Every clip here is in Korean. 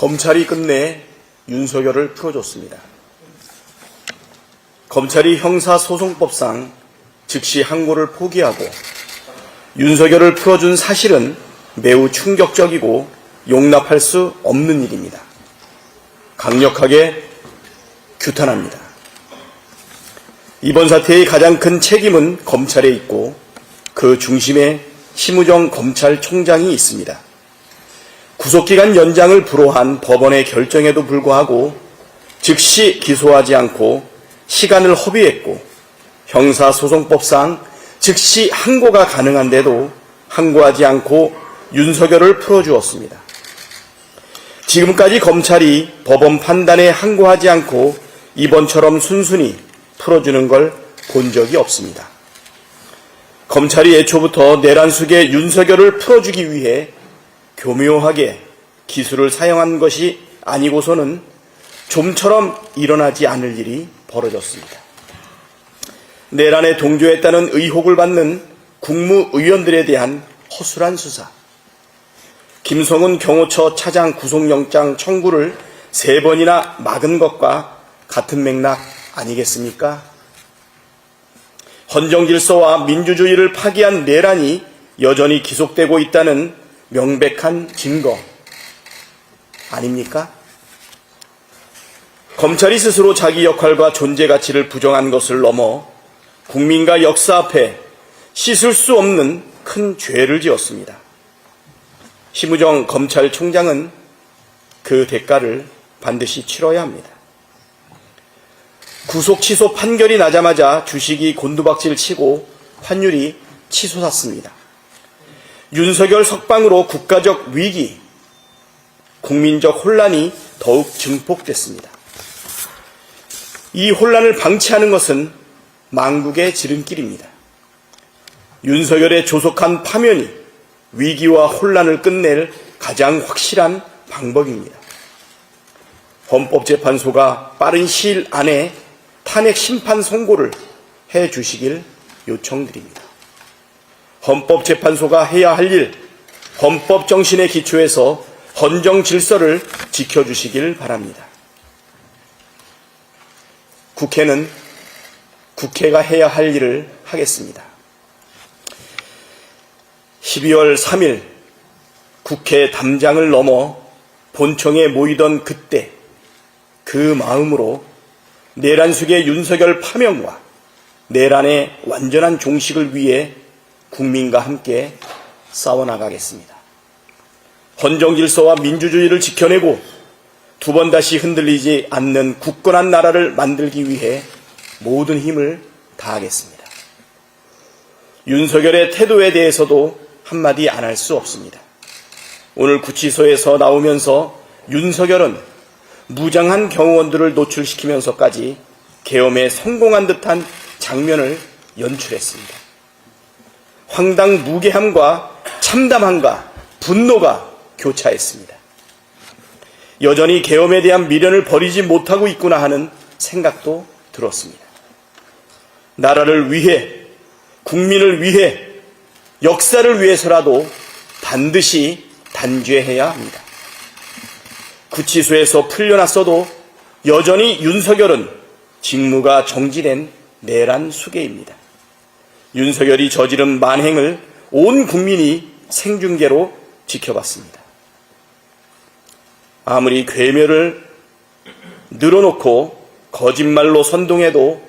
검찰이 끝내 윤석열을 풀어줬습니다. 검찰이 형사소송법상 즉시 항고를 포기하고 윤석열을 풀어준 사실은 매우 충격적이고 용납할 수 없는 일입니다. 강력하게 규탄합니다. 이번 사태의 가장 큰 책임은 검찰에 있고 그 중심에 심우정 검찰총장이 있습니다. 구속기간 연장을 불허한 법원의 결정에도 불구하고 즉시 기소하지 않고 시간을 허비했고 형사소송법상 즉시 항고가 가능한데도 항고하지 않고 윤석열을 풀어주었습니다. 지금까지 검찰이 법원 판단에 항고하지 않고 이번처럼 순순히 풀어주는 걸 본 적이 없습니다. 검찰이 애초부터 내란 속에 윤석열을 풀어주기 위해 교묘하게 기술을 사용한 것이 아니고서는 좀처럼 일어나지 않을 일이 벌어졌습니다. 내란에 동조했다는 의혹을 받는 국무의원들에 대한 허술한 수사. 김성은 경호처 차장 구속영장 청구를 세 번이나 막은 것과 같은 맥락 아니겠습니까? 헌정 질서와 민주주의를 파기한 내란이 여전히 기속되고 있다는 명백한 증거 아닙니까? 검찰이 스스로 자기 역할과 존재 가치를 부정한 것을 넘어 국민과 역사 앞에 씻을 수 없는 큰 죄를 지었습니다. 심우정 검찰총장은 그 대가를 반드시 치러야 합니다. 구속 취소 판결이 나자마자 주식이 곤두박질 치고 환율이 치솟았습니다. 윤석열 석방으로 국가적 위기, 국민적 혼란이 더욱 증폭됐습니다. 이 혼란을 방치하는 것은 망국의 지름길입니다. 윤석열의 조속한 파면이 위기와 혼란을 끝낼 가장 확실한 방법입니다. 헌법재판소가 빠른 시일 안에 탄핵 심판 선고를 해 주시길 요청드립니다. 헌법재판소가 해야 할 일, 헌법 정신에 기초해서 헌정 질서를 지켜주시길 바랍니다. 국회는 국회가 해야 할 일을 하겠습니다. 12월 3일 국회 담장을 넘어 본청에 모이던 그때 그 마음으로 내란 속의 윤석열 파면과 내란의 완전한 종식을 위해 국민과 함께 싸워나가겠습니다. 헌정 질서와 민주주의를 지켜내고 두 번 다시 흔들리지 않는 굳건한 나라를 만들기 위해 모든 힘을 다하겠습니다. 윤석열의 태도에 대해서도 한마디 안 할 수 없습니다. 오늘 구치소에서 나오면서 윤석열은 무장한 경호원들을 노출시키면서까지 계엄에 성공한 듯한 장면을 연출했습니다. 황당 무게함과 참담함과 분노가 교차했습니다. 여전히 계엄에 대한 미련을 버리지 못하고 있구나 하는 생각도 들었습니다. 나라를 위해, 국민을 위해, 역사를 위해서라도 반드시 단죄해야 합니다. 구치소에서 풀려났어도 여전히 윤석열은 직무가 정지된 내란 수계입니다. 윤석열이 저지른 만행을 온 국민이 생중계로 지켜봤습니다. 아무리 괴멸을 늘어놓고 거짓말로 선동해도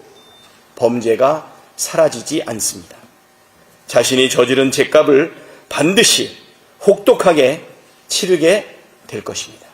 범죄가 사라지지 않습니다. 자신이 저지른 죄값을 반드시 혹독하게 치르게 될 것입니다.